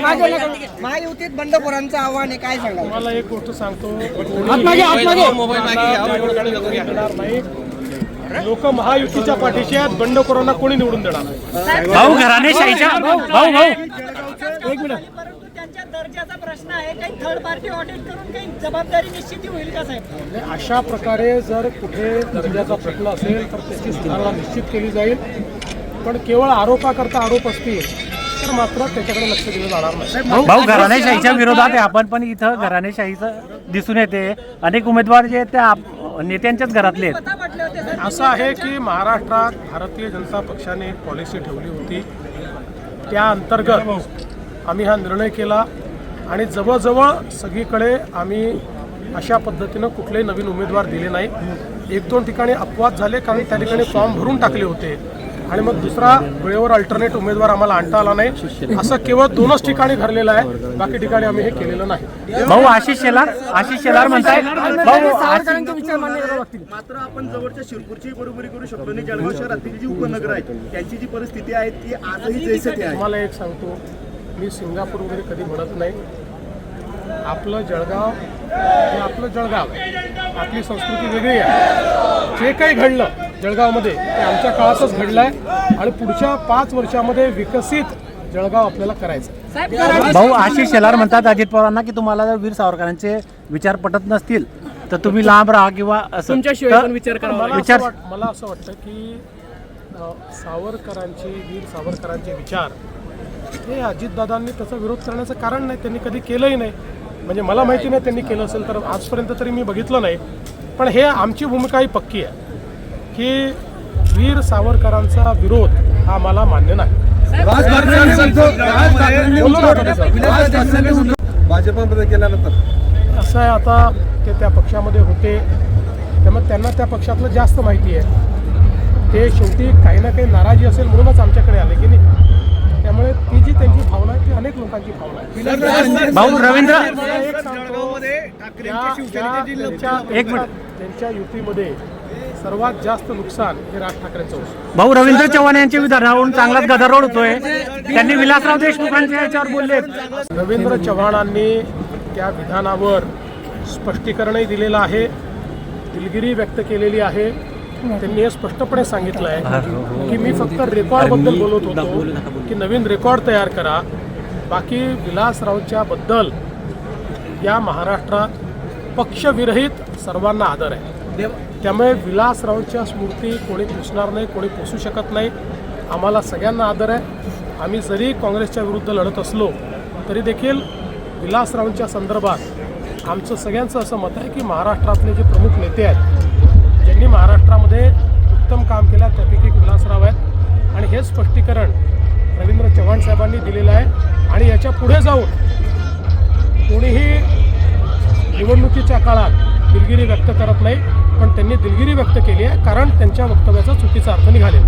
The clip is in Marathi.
महायुतीत बंडखोरांचं आव्हान आहे काय सांगाल? मला एक गोष्ट सांगतो. लोक महायुतीच्या पाठीशी आहेत बंडखोरांना कोणी निवडून देणार नाही. भाऊ घराणेशाहीच्या भाऊ भाऊ भाऊ एक मिनिट. परंतु त्यांच्या दर्जाचा प्रश्न आहे काही थर्ड पार्टी ऑडिट करून काही जबाबदारी निश्चिती होईल का साहेब? आणि अशा प्रकारे जर कुठे दर्जाचा प्रश्न असेल तर त्याची सुधारणा निश्चित केली जाईल. पण केवळ आरोपाकरता आरोप असतील तर मात्र त्याच्याकडे लक्ष दिलं जाणार नाही. भाऊ घराणेशाहीच्या विरोधात आहे आपण पण इथं घराणेशाहीचं दिसून येते. अनेक उमेदवार जे आहेत ते आप- नेत्यांच्याच घरातले आहेत. असं आहे की महाराष्ट्रात भारतीय जनता पक्षाने एक पॉलिसी ठेवली होती. त्या अंतर्गत आम्ही हा निर्णय केला आणि जवळजवळ सगळीकडे आम्ही अशा पद्धतीनं कुठलेही नवीन उमेदवार दिले नाही एक दोन ठिकाणी अपवाद झाले कारण त्या ठिकाणी फॉर्म भरून टाकले होते. आणि मग दुसरा वेळेवर अल्टरनेट उमेदवार आम्हाला आणता आला नाही. असं केवळ दोनच ठिकाणी घडलेलं आहे. बाकी ठिकाणी आम्ही हे केलेलं नाही. भाऊ आशिष शेलार आशिष शेलार म्हणताय. मात्र आपण जवळच्या शिरपूरची बरोबरी करू शकतो आणि जळगाव शहरातील जी उपनगर आहेत त्यांची जी परिस्थिती आहे ती आजही जैसे आहे. तुम्हाला एक सांगतो. मी सिंगापूर वगैरे कधी म्हणत नाही. आपलं जळगाव हे आपलं जळगाव आहे. आपली संस्कृती वेगळी आहे. जे काही घडलं जळगावमध्ये. ते आमच्या काळातच घडलं आहे आणि पुढच्या पाच वर्षामध्ये विकसित जळगाव आपल्याला करायचं. आहे. भाऊ आशिष शेलार म्हणतात अजित पवारांना की तुम्हाला जर वीर सावरकरांचे विचार पटत नसतील तर तुम्ही लांब राहा किंवा विचार मला विचार मला असं वाटतं की सावरकरांचे वीर सावरकरांचे विचार हे अजितदादांनी त्याचा विरोध करण्याचं कारण नाही त्यांनी कधी केलंही नाही. म्हणजे मला माहिती नाही त्यांनी केलं असेल तर आजपर्यंत तरी मी बघितलं नाही. पण हे आमची भूमिका ही पक्की आहे. की वीर सावरकरांचा विरोध हा मला मान्य नाही. भाजपमध्ये गेल्यानंतर. असं आहे आता ते त्या पक्षामध्ये होते. त्यामुळे त्यांना त्या पक्षातलं जास्त माहिती आहे. ते शेवटी काही ना काही नाराजी असेल म्हणूनच आमच्याकडे आले की नाही? त्यामुळे ती जी त्यांची भावना आहे ती अनेक लोकांची भावना आहे. भाऊ रवींद्र मला एक युतीमध्ये सर्वात जास्त नुकसान हे राज ठाकरेंचं होतं भाऊ रवींद्र चव्हाण यांच्या विधानावरून चांगलाच गदारोळ होतोय. त्यांनी विलासराव देशमुखांच्या याच्यावर बोलले रवींद्र चव्हाणांनी त्या विधानावर स्पष्टीकरणही दिलेलं आहे दिलगिरी व्यक्त केलेली आहे. त्यांनी हे स्पष्टपणे सांगितलं आहे की मी फक्त रेकॉर्डबद्दल बोलत होतो की नवीन रेकॉर्ड तयार करा. बाकी विलासरावच्या बद्दल या महाराष्ट्रात पक्षविरहित सर्वांना आदर आहे. त्यामुळे विलासरावच्या स्मृती कोणी पुसणार नाही कोणी पोसू शकत नाही. आम्हाला सगळ्यांना आदर आहे. आम्ही जरी काँग्रेसच्या विरुद्ध लढत असलो तरी देखील विलासरावांच्या संदर्भात आमचं सगळ्यांचं असं मत आहे की महाराष्ट्रातले जे प्रमुख नेते आहेत ज्यांनी महाराष्ट्रामध्ये उत्तम काम केलं त्यापैकी एक विलासराव आहेत. आणि हे स्पष्टीकरण रवींद्र चव्हाण साहेबांनी दिलेलं आहे. आणि याच्यापुढे जाऊन कोणीही निवडणुकीच्या काळात दिलगिरी व्यक्त करत नाही. पण त्यांनी दिलगिरी व्यक्त केली आहे कारण त्यांच्या वक्तव्याचा चुकीचा अर्थ निघाले